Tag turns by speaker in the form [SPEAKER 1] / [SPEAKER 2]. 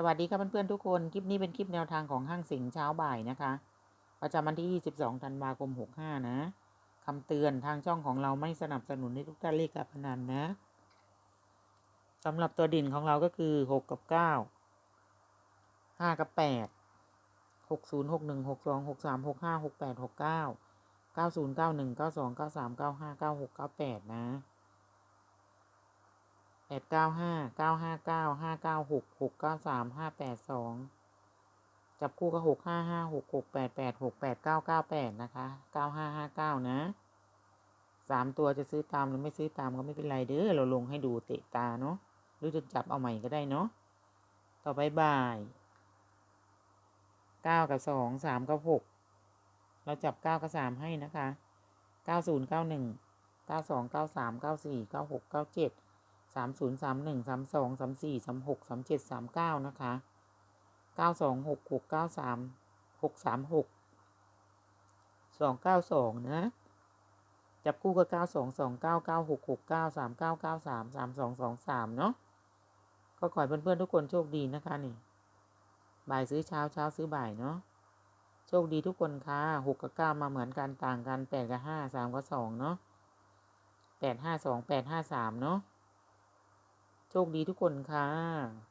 [SPEAKER 1] สวัสดีครับเพื่อนๆทุกคน คลิปนี้เป็นคลิปแนวทางของห้างสิงห์เช้าบ่ายนะคะ ประจำวันที่ 22 ธันวาคม 65 นะคำเตือนทางช่องของเราไม่สนับสนุนให้ทุกท่านเล่นการพนันนะสำหรับตัวดินของเราก็คือ 6 กับ 9 5 กับ 8 60 61 62 63 65 68 69 90 91 92 93 95 96 98 นะ แปดเก้าห้าเก้าห้าเก้าห้าเก้าหกหกเก้าสามห้าแปดสองจับคู่ก็หกห้าห้าหกหกแปดแปดหกแปดเก้าเก้าแปดนะคะเก้าห้าห้าเก้านะสามตัวจะซื้อตามหรือไม่ซื้อตามก็ไม่เป็นไรเด้อเราลงให้ดูเตะตาเนาะหรือจะจับเอาใหม่ก็ได้เนาะต่อไปบ่ายเก้ากับสองสามกับหกเราจับเก้ากับสามให้นะคะเก้าศูนย์เก้าหนึ่งเก้าสองเก้าสามเก้าสี่เก้าหกเก้าเจ็ด สามศูนย์สามหนึ่งสามสองสามสี่สามหกสามเจ็ดสามเก้านะคะเก้าสองหกหกเก้าสามหกสามหกสองเก้าสองนะ จับคู่ก็เก้าสองสองเก้าเก้าหกหกเก้าสามเก้าเก้าสามสามสองสองสามเนาะก็ขอให้เพื่อนๆทุกคนโชคดีนะคะนี่ บ่ายซื้อเช้าเช้าซื้อบ่ายเนาะโชคดีทุกคนค่ะหกกับเก้ามาเหมือนกันต่างกันแปดกับห้าสามกับสองเนาะแปดห้าสองแปดห้าสามเนาะ โชคดีทุกคนค่ะ